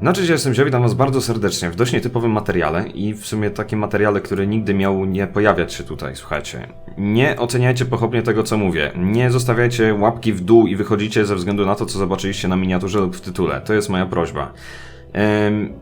No cześć, jestem Zio, witam was bardzo serdecznie w dość nietypowym materiale i w sumie takim materiale, który nigdy miał nie pojawiać się tutaj, słuchajcie. Nie oceniajcie pochopnie tego, co mówię. Nie zostawiajcie łapki w dół i wychodzicie ze względu na to, co zobaczyliście na miniaturze lub w tytule. To jest moja prośba. Em,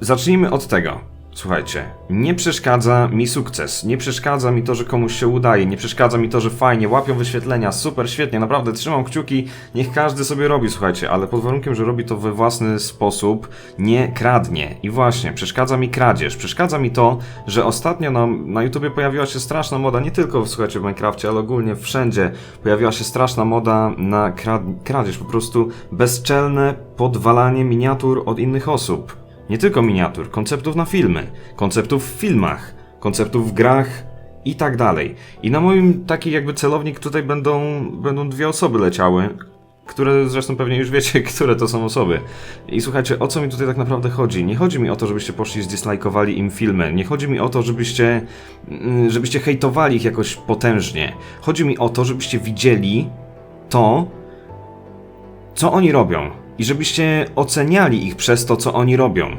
zacznijmy od tego. Słuchajcie, nie przeszkadza mi sukces, nie przeszkadza mi to, że komuś się udaje, nie przeszkadza mi to, że fajnie, łapią wyświetlenia, super, świetnie, naprawdę trzymam kciuki, niech każdy sobie robi, słuchajcie, ale pod warunkiem, że robi to we własny sposób, nie kradnie. I właśnie, przeszkadza mi kradzież, przeszkadza mi to, że ostatnio na, na YouTubie pojawiła się straszna moda, nie tylko, słuchajcie, w Minecrafcie, ale ogólnie wszędzie pojawiła się straszna moda na krad kradzież, po prostu bezczelne podwalanie miniatur od innych osób. Nie tylko miniatur, konceptów na filmy, konceptów w filmach, konceptów w grach i tak dalej. I na moim taki jakby celownik tutaj będą, będą dwie osoby leciały, które zresztą pewnie już wiecie, które to są osoby. I słuchajcie, o co mi tutaj tak naprawdę chodzi? Nie chodzi mi o to, żebyście poszli i zdislajkowali im filmy. Nie chodzi mi o to, żebyście, mm, żebyście hejtowali ich jakoś potężnie. Chodzi mi o to, żebyście widzieli to, co oni robią i żebyście oceniali ich przez to, co oni robią.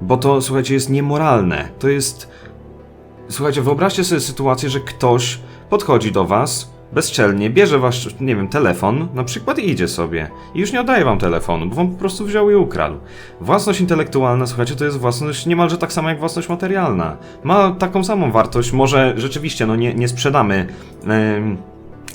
Bo to, słuchajcie, jest niemoralne. To jest. Słuchajcie, wyobraźcie sobie sytuację, że ktoś podchodzi do was bezczelnie, bierze wasz, nie wiem, telefon, na przykład i idzie sobie. I już nie oddaje wam telefonu, bo wam po prostu wziął i ukradł. Własność intelektualna, słuchajcie, to jest własność niemalże tak sama jak własność materialna. Ma taką samą wartość, może rzeczywiście, no nie, nie sprzedamy. em,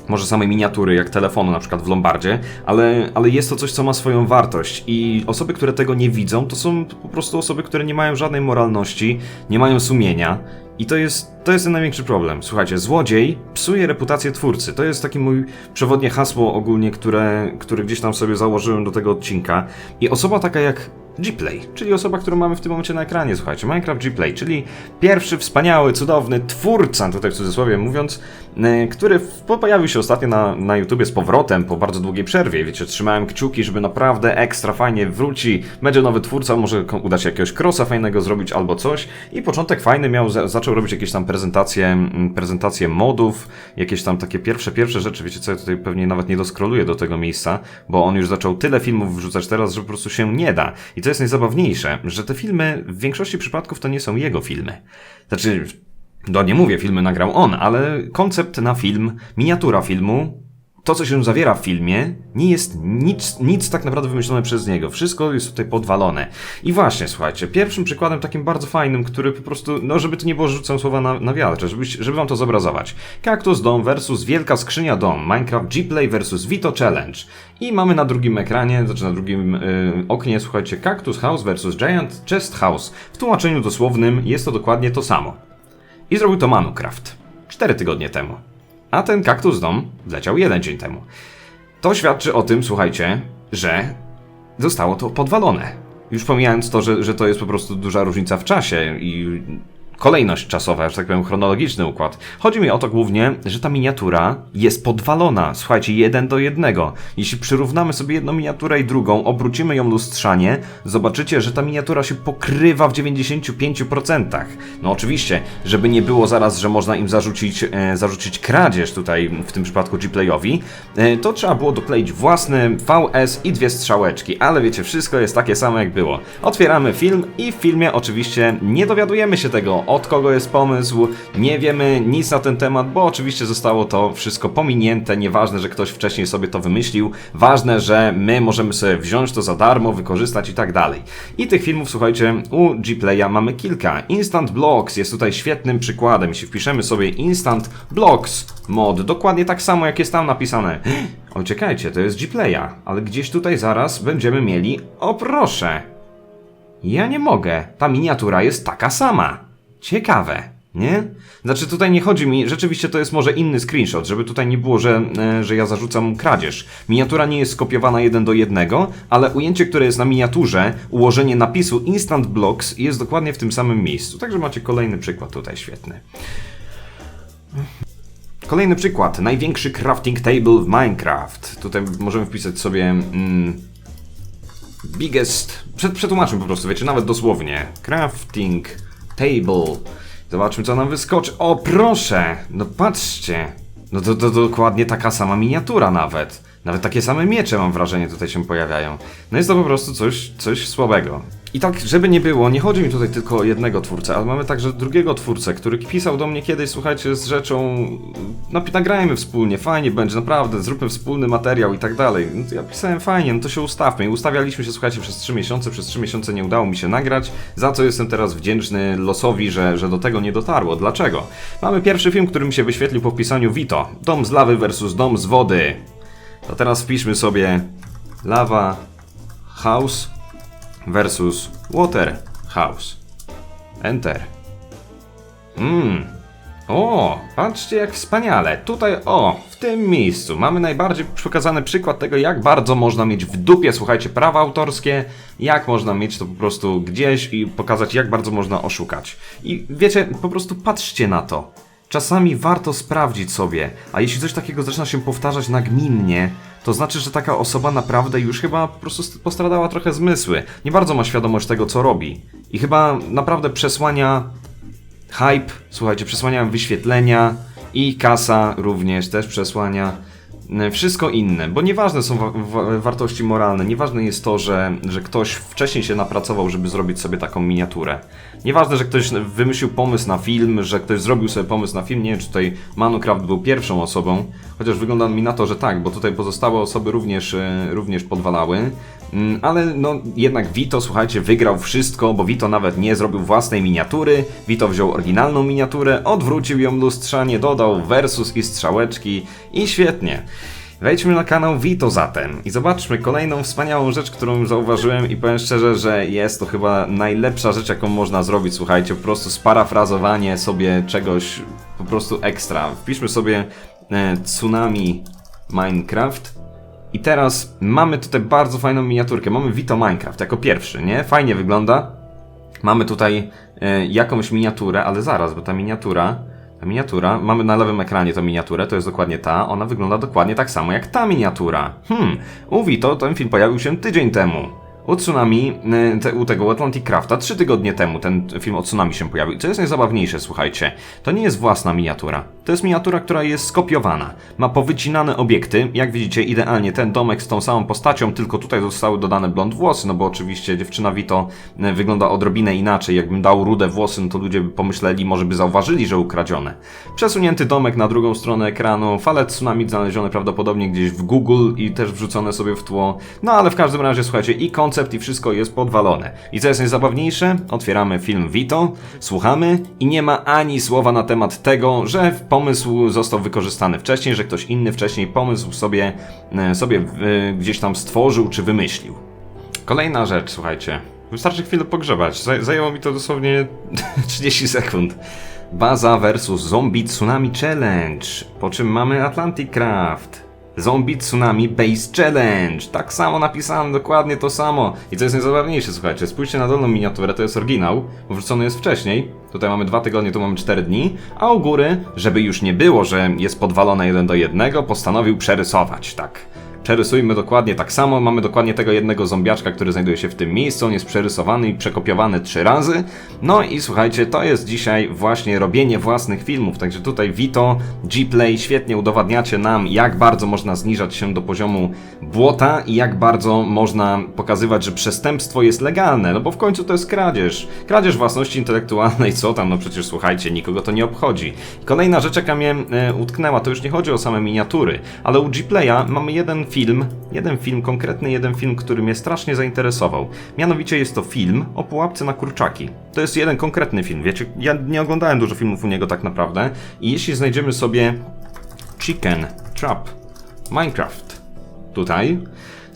może samej miniatury, jak telefonu na przykład w Lombardzie, ale, ale jest to coś, co ma swoją wartość i osoby, które tego nie widzą, to są po prostu osoby, które nie mają żadnej moralności, nie mają sumienia i to jest, to jest ten największy problem. Słuchajcie, złodziej psuje reputację twórcy. To jest takie mój przewodnie hasło ogólnie, które, które gdzieś tam sobie założyłem do tego odcinka i osoba taka jak Gplay, czyli osoba, którą mamy w tym momencie na ekranie, słuchajcie, Minecraft Gplay, czyli pierwszy wspaniały, cudowny twórca, tutaj w cudzysłowie mówiąc, e, który pojawił się ostatnio na, na YouTubie z powrotem po bardzo długiej przerwie. Wiecie, trzymałem kciuki, żeby naprawdę ekstra fajnie wróci, będzie nowy twórca, może uda się jakiegoś crossa fajnego zrobić albo coś. I początek fajny miał, za, zaczął robić jakieś tam prezentacje, prezentacje modów, jakieś tam takie pierwsze, pierwsze rzeczy, wiecie co, ja tutaj pewnie nawet nie doskroluję do tego miejsca, bo on już zaczął tyle filmów wrzucać teraz, że po prostu się nie da. I to jest najzabawniejsze, że te filmy w większości przypadków to nie są jego filmy. Znaczy, no nie mówię, filmy nagrał on, ale koncept na film, miniatura filmu, to co się zawiera w filmie, nie jest nic, nic tak naprawdę wymyślone przez niego. Wszystko jest tutaj podwalone. I właśnie, słuchajcie, pierwszym przykładem takim bardzo fajnym, który po prostu, no żeby to nie było, że rzucam słowa na, na wiatr, żeby, żeby wam to zobrazować. Cactus Dom versus Wielka Skrzynia Dom, Minecraft G-Play versus Vito Challenge. I mamy na drugim ekranie, znaczy na drugim y, oknie, słuchajcie, Cactus House versus Giant Chest House. W tłumaczeniu dosłownym jest to dokładnie to samo. I zrobił to Manucraft. 4 tygodnie temu. A ten kaktus dom wleciał jeden dzień temu. To świadczy o tym, słuchajcie, że zostało to podwalone. Już pomijając to, że, że to jest po prostu duża różnica w czasie i kolejność czasowa, że tak powiem, chronologiczny układ. Chodzi mi o to głównie, że ta miniatura jest podwalona. Słuchajcie, jeden do jednego. Jeśli przyrównamy sobie jedną miniaturę i drugą, obrócimy ją lustrzanie, zobaczycie, że ta miniatura się pokrywa w 95%. No oczywiście, żeby nie było zaraz, że można im zarzucić, e, zarzucić kradzież tutaj, w tym przypadku G-Playowi, e, to trzeba było dokleić własny VS i dwie strzałeczki, ale wiecie, wszystko jest takie samo jak było. Otwieramy film i w filmie oczywiście nie dowiadujemy się tego, od kogo jest pomysł, nie wiemy nic na ten temat, bo oczywiście zostało to wszystko pominięte, nieważne, że ktoś wcześniej sobie to wymyślił, ważne, że my możemy sobie wziąć to za darmo, wykorzystać i tak dalej. I tych filmów, słuchajcie, u Gplaya mamy kilka. Instant Blocks jest tutaj świetnym przykładem. Jeśli wpiszemy sobie Instant Blocks mod, dokładnie tak samo jak jest tam napisane. O, czekajcie, to jest Gplaya, ale gdzieś tutaj zaraz będziemy mieli, o proszę, ja nie mogę. Ta miniatura jest taka sama. Ciekawe, nie? Znaczy tutaj nie chodzi mi, rzeczywiście to jest może inny screenshot, żeby tutaj nie było, że, e, że ja zarzucam kradzież. Miniatura nie jest skopiowana jeden do jednego, ale ujęcie, które jest na miniaturze, ułożenie napisu Instant Blocks jest dokładnie w tym samym miejscu. Także macie kolejny przykład tutaj świetny. Kolejny przykład. Największy crafting table w Minecraft. Tutaj możemy wpisać sobie... Mm, biggest. Przed, przetłumaczmy po prostu, wiecie, nawet dosłownie. Crafting table. Zobaczmy, co nam wyskoczy. O, proszę! No patrzcie. No to, to dokładnie taka sama miniatura nawet. Nawet takie same miecze, mam wrażenie, tutaj się pojawiają. No jest to po prostu coś, coś słabego. I tak, żeby nie było, nie chodzi mi tutaj tylko o jednego twórcę, ale mamy także drugiego twórcę, który pisał do mnie kiedyś, słuchajcie, z rzeczą, no nagrajmy wspólnie, fajnie będzie, naprawdę, zróbmy wspólny materiał i tak dalej. No ja pisałem fajnie, no to się ustawmy. I ustawialiśmy się, słuchajcie, przez 3 miesiące, przez 3 miesiące nie udało mi się nagrać, za co jestem teraz wdzięczny losowi, że, że do tego nie dotarło. Dlaczego? Mamy pierwszy film, który mi się wyświetlił po wpisaniu Vito. Dom z lawy versus dom z wody. To teraz wpiszmy sobie Lava House versus Water House. Enter. Mmm. O, patrzcie jak wspaniale. Tutaj, o, w tym miejscu mamy najbardziej pokazany przykład tego, jak bardzo można mieć w dupie, słuchajcie, prawa autorskie, jak można mieć to po prostu gdzieś i pokazać, jak bardzo można oszukać. I wiecie, po prostu patrzcie na to. Czasami warto sprawdzić sobie, a jeśli coś takiego zaczyna się powtarzać nagminnie, to znaczy, że taka osoba naprawdę już chyba po prostu st- postradała trochę zmysły. Nie bardzo ma świadomość tego, co robi. I chyba naprawdę przesłania hype, słuchajcie, przesłania wyświetlenia i kasa również też przesłania. E, Wszystko inne, bo nieważne są wa- wa- wartości moralne, nieważne jest to, że, że ktoś wcześniej się napracował, żeby zrobić sobie taką miniaturę. Nieważne, że ktoś wymyślił pomysł na film, że ktoś zrobił sobie pomysł na film, nie wiem czy tutaj Manucraft był pierwszą osobą, chociaż wygląda mi na to, że tak, bo tutaj pozostałe osoby również, e, również podwalały. Mm, Ale no jednak Vito, słuchajcie, wygrał wszystko, bo Vito nawet nie zrobił własnej miniatury. Vito wziął oryginalną miniaturę, odwrócił ją lustrzanie, dodał versus i strzałeczki i świetnie. Wejdźmy na kanał Vito zatem i zobaczmy kolejną wspaniałą rzecz, którą zauważyłem i powiem szczerze, że jest to chyba najlepsza rzecz, jaką można zrobić, słuchajcie, po prostu sparafrazowanie sobie czegoś po prostu ekstra. Wpiszmy sobie e, Tsunami Minecraft i teraz mamy tutaj bardzo fajną miniaturkę. Mamy Vito Minecraft jako pierwszy, nie? Fajnie wygląda. Mamy tutaj e, jakąś miniaturę, ale zaraz, bo ta miniatura, miniatura, mamy na lewym ekranie tą miniaturę, to jest dokładnie ta, ona wygląda dokładnie tak samo jak ta miniatura. Hmm, u Vito ten film pojawił się tydzień temu. U Tsunami, e, te, u tego Atlantic Crafta, trzy tygodnie temu ten film o Tsunami się pojawił. Co jest najzabawniejsze, słuchajcie, to nie jest własna miniatura. To jest miniatura, która jest skopiowana. Ma powycinane obiekty, jak widzicie, idealnie ten domek z tą samą postacią, tylko tutaj zostały dodane blond włosy, no bo oczywiście dziewczyna Vito e, wygląda odrobinę inaczej. Jakbym dał rude włosy, no to ludzie by pomyśleli, może by zauważyli, że ukradzione. Przesunięty domek na drugą stronę ekranu, fale tsunami znalezione prawdopodobnie gdzieś w Google i też wrzucone sobie w tło. No ale w każdym razie, słuchajcie, i koncept, i wszystko jest podwalone. I co jest najzabawniejsze? Otwieramy film Vito, słuchamy i nie ma ani słowa na temat tego, że pomysł został wykorzystany wcześniej, że ktoś inny wcześniej pomysł sobie, e, sobie gdzieś tam stworzył czy wymyślił. Kolejna rzecz, słuchajcie. Wystarczy chwilę pogrzebać. Zaj- Zajęło mi to dosłownie 30 sekund. Baza versus Zombie Tsunami Challenge. Po czym mamy Atlantic Craft. Zombie Tsunami Base Challenge. Tak samo napisane, dokładnie to samo. I co jest najzabawniejsze, słuchajcie, spójrzcie na dolną miniaturę, to jest oryginał, bo wrzucony jest wcześniej. Tutaj mamy dwa tygodnie, tu mamy 4 dni. A u góry, żeby już nie było, że jest podwalone jeden do jednego, postanowił przerysować, tak. Przerysujmy dokładnie tak samo. Mamy dokładnie tego jednego zombiaczka, który znajduje się w tym miejscu. On jest przerysowany i przekopiowany trzy razy. No i słuchajcie, to jest dzisiaj właśnie robienie własnych filmów. Także tutaj Vito, G-Play, świetnie udowadniacie nam, jak bardzo można zniżać się do poziomu błota i jak bardzo można pokazywać, że przestępstwo jest legalne. No bo w końcu to jest kradzież. Kradzież własności intelektualnej, co tam, no przecież słuchajcie, nikogo to nie obchodzi. Kolejna rzecz, jaka mnie e, utknęła, to już nie chodzi o same miniatury, ale u G-Playa mamy jeden film, jeden film, konkretny jeden film, który mnie strasznie zainteresował. Mianowicie jest to film o pułapce na kurczaki. To jest jeden konkretny film, wiecie, ja nie oglądałem dużo filmów u niego tak naprawdę i jeśli znajdziemy sobie Chicken Trap Minecraft tutaj,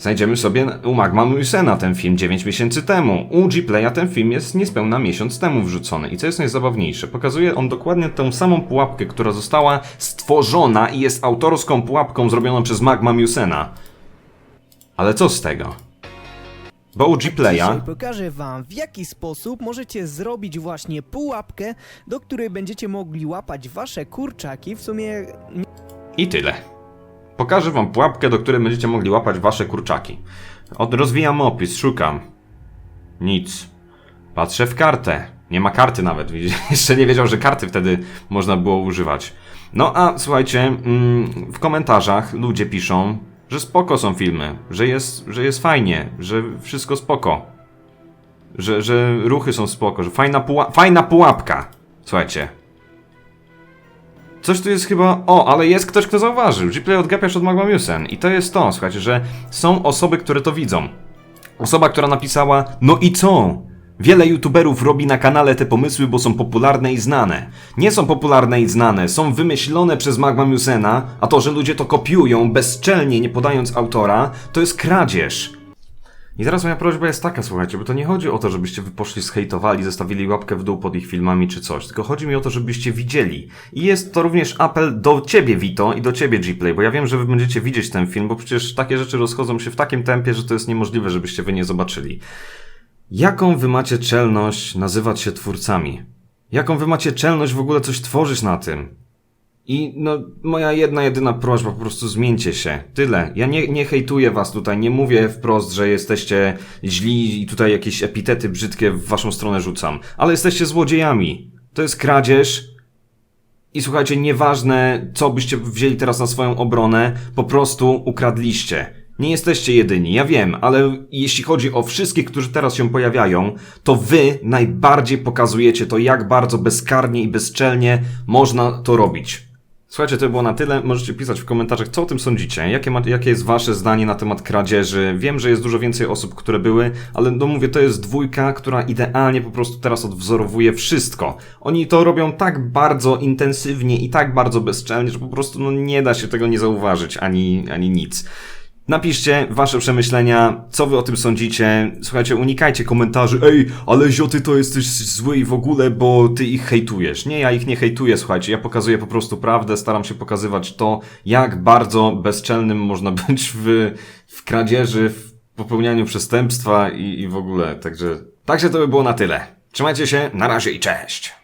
znajdziemy sobie u Magma Musena ten film 9 miesięcy temu. U G-Playa ten film jest niespełna miesiąc temu wrzucony. I co jest najzabawniejsze, pokazuje on dokładnie tę samą pułapkę, która została stworzona i jest autorską pułapką zrobioną przez Magma Musena. Ale co z tego? Bo u G-Playa... Pokażę wam w jaki sposób możecie zrobić właśnie pułapkę, do której będziecie mogli łapać wasze kurczaki. W sumie I tyle. Pokażę wam pułapkę, do której będziecie mogli łapać wasze kurczaki. Od rozwijam opis, szukam. Nic. Patrzę w kartę. Nie ma karty nawet. Jeszcze nie wiedział, że karty wtedy można było używać. No a słuchajcie, mm, w komentarzach ludzie piszą, że spoko są filmy, że jest, że jest fajnie, że wszystko spoko. że, że ruchy są spoko, że fajna, puła fajna pułapka. Słuchajcie. Coś tu jest chyba. O, ale jest ktoś, kto zauważył. Gplay odgapiasz od Magmamusen. I to jest to, słuchajcie, że są osoby, które to widzą. Osoba, która napisała: No i co? Wiele youtuberów robi na kanale te pomysły, bo są popularne i znane. Nie są popularne i znane, są wymyślone przez Magma Musena, a to, że ludzie to kopiują bezczelnie, nie podając autora, to jest kradzież. I teraz moja prośba jest taka, słuchajcie, bo to nie chodzi o to, żebyście wy poszli, zhejtowali, zostawili łapkę w dół pod ich filmami czy coś, tylko chodzi mi o to, żebyście widzieli. I jest to również apel do ciebie, Vito, i do ciebie, Gplay, bo ja wiem, że wy będziecie widzieć ten film, bo przecież takie rzeczy rozchodzą się w takim tempie, że to jest niemożliwe, żebyście wy nie zobaczyli. Jaką wy macie czelność nazywać się twórcami? Jaką wy macie czelność w ogóle coś tworzyć na tym? I no, moja jedna, jedyna prośba, po prostu zmieńcie się. Tyle. Ja nie, nie hejtuję was tutaj, nie mówię wprost, że jesteście źli i tutaj jakieś epitety brzydkie w waszą stronę rzucam. Ale jesteście złodziejami. To jest kradzież. I słuchajcie, nieważne, co byście wzięli teraz na swoją obronę, po prostu ukradliście. Nie jesteście jedyni, ja wiem, ale jeśli chodzi o wszystkich, którzy teraz się pojawiają, to wy najbardziej pokazujecie to, jak bardzo bezkarnie i bezczelnie można to robić. Słuchajcie, to było na tyle. Możecie pisać w komentarzach, co o tym sądzicie. Jakie, ma, jakie jest wasze zdanie na temat kradzieży? Wiem, że jest dużo więcej osób, które były, ale no mówię, to jest dwójka, która idealnie po prostu teraz odwzorowuje wszystko. Oni to robią tak bardzo intensywnie i tak bardzo bezczelnie, że po prostu no, nie da się tego nie zauważyć, ani, ani nic. Napiszcie wasze przemyślenia, co wy o tym sądzicie. Słuchajcie, unikajcie komentarzy, ej, ale zioty to jesteś zły i w ogóle, bo ty ich hejtujesz. Nie, ja ich nie hejtuję, słuchajcie, ja pokazuję po prostu prawdę, staram się pokazywać to, jak bardzo bezczelnym można być w, w kradzieży, w popełnianiu przestępstwa i, i w ogóle. Także, także to by było na tyle. Trzymajcie się, na razie i cześć!